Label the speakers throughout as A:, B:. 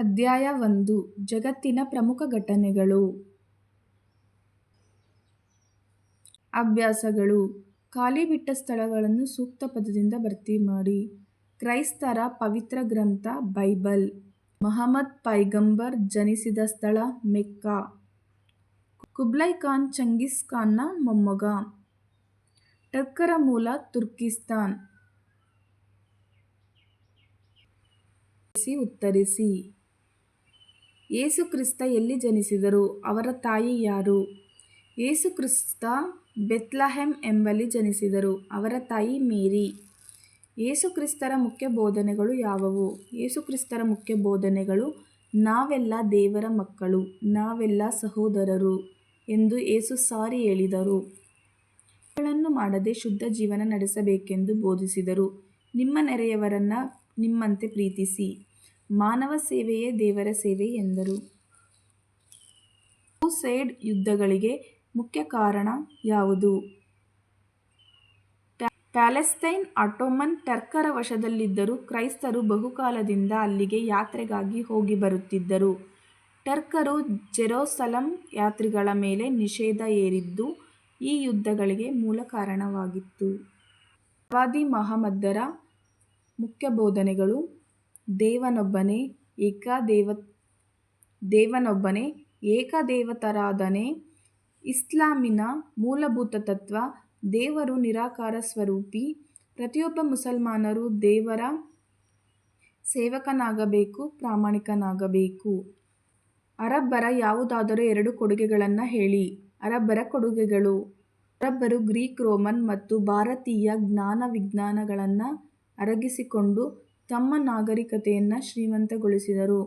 A: ಅಧ್ಯಾಯ ಒಂದು, ಜಗತ್ತಿನ ಪ್ರಮುಖ ಘಟನೆಗಳು. ಅಭ್ಯಾಸಗಳು. ಖಾಲಿ ಬಿಟ್ಟ ಸ್ಥಳಗಳನ್ನು ಸೂಕ್ತ ಪದದಿಂದ ಭರ್ತಿ ಮಾಡಿ. ಕ್ರೈಸ್ತರ ಪವಿತ್ರ ಗ್ರಂಥ, ಬೈಬಲ್. ಮಹಮ್ಮದ್ ಪೈಗಂಬರ್ ಜನಿಸಿದ ಸ್ಥಳ ಮೆಕ್ಕಾ. ಕುಬ್ಲೈ ಖಾನ್, ಚಂಗಿಸ್ ಖಾನ್ನ ಮೊಮ್ಮಗ. ಟರ್ಕರ ಮೂಲ, ತುರ್ಕಿಸ್ತಾನ್. ಉತ್ತರಿಸಿ. ಯೇಸು ಕ್ರಿಸ್ತ ಎಲ್ಲಿ ಜನಿಸಿದರು? ಅವರ ತಾಯಿ ಯಾರು? ಯೇಸು ಕ್ರಿಸ್ತ ಬೆತ್ಲಹೆಮ್ ಎಂಬಲ್ಲಿ ಜನಿಸಿದರು. ಅವರ ತಾಯಿ ಮೇರಿ. ಯೇಸು ಕ್ರಿಸ್ತರ ಮುಖ್ಯ ಬೋಧನೆಗಳು ಯಾವುವು? ಯೇಸು ಕ್ರಿಸ್ತರ ಮುಖ್ಯ ಬೋಧನೆಗಳು, ನಾವೆಲ್ಲ ದೇವರ ಮಕ್ಕಳು, ನಾವೆಲ್ಲ ಸಹೋದರರು ಎಂದು ಯೇಸು ಸಾರಿ ಹೇಳಿದರು. ಗಳನ್ನು ಮಾಡದೆ ಶುದ್ಧ ಜೀವನ ನಡೆಸಬೇಕೆಂದು ಬೋಧಿಸಿದರು. ನಿಮ್ಮ ನೆರೆಯವರನ್ನು ನಿಮ್ಮಂತೆ ಪ್ರೀತಿಸಿ. ಮಾನವ ಸೇವೆಯೇ ದೇವರ ಸೇವೆ ಎಂದರು. ಕ್ರೂಸೇಡ್ ಯುದ್ಧಗಳಿಗೆ ಮುಖ್ಯ ಕಾರಣ ಯಾವುದು? ಪ್ಯಾಲೆಸ್ತೈನ್ ಆಟೋಮನ್ ಟರ್ಕರ ವಶದಲ್ಲಿದ್ದರೂ ಕ್ರೈಸ್ತರು ಬಹುಕಾಲದಿಂದ ಅಲ್ಲಿಗೆ ಯಾತ್ರೆಗಾಗಿ ಹೋಗಿ ಬರುತ್ತಿದ್ದರು. ಟರ್ಕರು ಜೆರೋಸಲಂ ಯಾತ್ರಿಗಳ ಮೇಲೆ ನಿಷೇಧ ಏರಿದ್ದು ಈ ಯುದ್ಧಗಳಿಗೆ ಮೂಲ ಕಾರಣವಾಗಿತ್ತು. ಪ್ರವಾದಿ ಮಹಮ್ಮದರ ಮುಖ್ಯ ಬೋಧನೆಗಳು ದೇವನೊಬ್ಬನೇ ಏಕದೇವ, ದೇವನೊಬ್ಬನೇ ಏಕದೇವತಾರಾಧನೆ ಇಸ್ಲಾಮಿನ ಮೂಲಭೂತ ತತ್ವ ದೇವರು ನಿರಾಕಾರ ಸ್ವರೂಪಿ. ಪ್ರತಿಯೊಬ್ಬ ಮುಸಲ್ಮಾನರು ದೇವರ ಸೇವಕನಾಗಬೇಕು, ಪ್ರಾಮಾಣಿಕನಾಗಬೇಕು. ಅರಬ್ಬರ ಯಾವುದಾದರೂ ಎರಡು ಕೊಡುಗೆಗಳನ್ನು ಹೇಳಿ. ಅರಬ್ಬರ ಕೊಡುಗೆಗಳು. ಅರಬ್ಬರು ಗ್ರೀಕ್, ರೋಮನ್ ಮತ್ತು ಭಾರತೀಯ ಜ್ಞಾನ ವಿಜ್ಞಾನಗಳನ್ನು ಅರಗಿಸಿಕೊಂಡು ತಮ್ಮ ನಾಗರಿಕತೆಯನ್ನು ಶ್ರೀಮಂತಗೊಳಿಸಿದರು.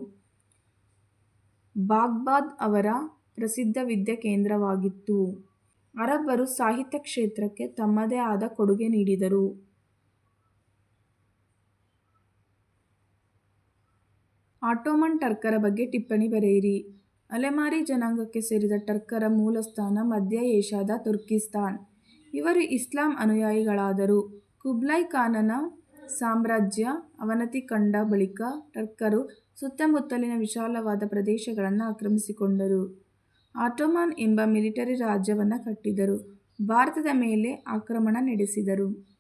A: ಬಾಗ್ಬಾದ್ ಅವರ ಪ್ರಸಿದ್ಧ ವಿದ್ಯಾಕೇಂದ್ರವಾಗಿತ್ತು ಅರಬ್ಬರು ಸಾಹಿತ್ಯ ಕ್ಷೇತ್ರಕ್ಕೆ ತಮ್ಮದೇ ಆದ ಕೊಡುಗೆ ನೀಡಿದರು. ಆಟೋಮನ್ ಟರ್ಕರ ಬಗ್ಗೆ ಟಿಪ್ಪಣಿ ಬರೆಯಿರಿ. ಅಲೆಮಾರಿ ಜನಾಂಗಕ್ಕೆ ಸೇರಿದ ಟರ್ಕರ ಮೂಲಸ್ಥಾನ ಮಧ್ಯ ಏಷ್ಯಾದ ತುರ್ಕಿಸ್ತಾನ್. ಇವರು ಇಸ್ಲಾಂ ಅನುಯಾಯಿಗಳಾದರು. ಕುಬ್ಲೈ ಖಾನನ ಸಾಮ್ರಾಜ್ಯ, ಅವನತಿ ಕಂಡ ಬಳಿಕ ಟರ್ಕರು ಸುತ್ತಮುತ್ತಲಿನ ವಿಶಾಲವಾದ ಪ್ರದೇಶಗಳನ್ನು ಆಕ್ರಮಿಸಿಕೊಂಡರು. ಆಟೋಮಾನ್ ಎಂಬ ಮಿಲಿಟರಿ ರಾಜ್ಯವನ್ನು ಕಟ್ಟಿದರು. ಭಾರತದ ಮೇಲೆ ಆಕ್ರಮಣ ನಡೆಸಿದರು.